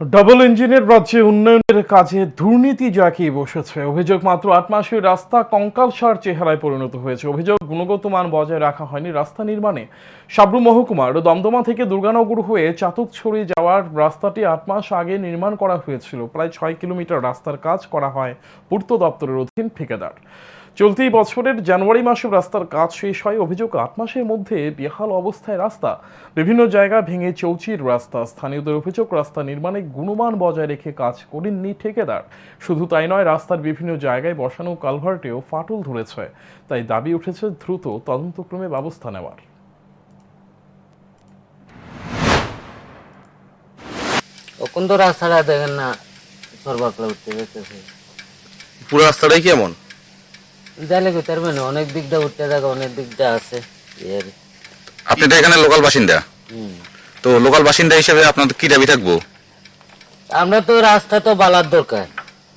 Double ইঞ্জিনের রাজ্যে উন্নয়নের কাজে দুর্নীতি জাঁকিয়ে বসেছে। অভিযোগ মাত্র আট মাসের রাস্তা কঙ্কালসার চেহারায় পরিণত হয়েছে। অভিযোগ গুণগত মান বজায় রাখা হয়নি রাস্তা নির্মাণে। সাবরু মহকুমার দমদমা থেকে দুর্গানগর হয়ে চাতকছড়ি যাওয়ার রাস্তাটি আট মাস আগে নির্মাণ করা হয়েছিল। প্রায় ছয় কিলোমিটার রাস্তার কাজ করা হয় পূর্ত দপ্তরের অধীন ঠিকাদার। চলতি বছরের জানুয়ারি মাসে রাস্তার কাজ শেষ হয় অভিযোগ আট মাসের মধ্যে বেহাল অবস্থায় রাস্তা। বিভিন্ন জায়গা ভেঙে চৌচির রাস্তা। স্থানীয়দের অভিযোগ রাস্তা নির্মাণে গুণমান বজায় রেখে কাজ করেননি ঠিকাদার। শুধু তাই নয় রাস্তার বিভিন্ন জায়গায় বসানো কালভার্টেও ফাটল ধরেছে। তাই দাবি উঠেছে দ্রুত তদন্তক্রমে ব্যবস্থা নেওয়ার। তো রাস্তাটা দেখেন না সর্বাকলা উঠতে যেতেছে পুরো রাস্তাটাই কেমন যাইলে কই পারবে না অনেক দিকটা উঠতে থাকে অনেক দিকটা আছে। এর আপনি তো এখানে লোকাল বাসিন্দা। হুম। তো লোকাল বাসিন্দা হিসেবে আপনার কি দাবি থাকব? আমরা তো রাস্তা তো বালার দরকার।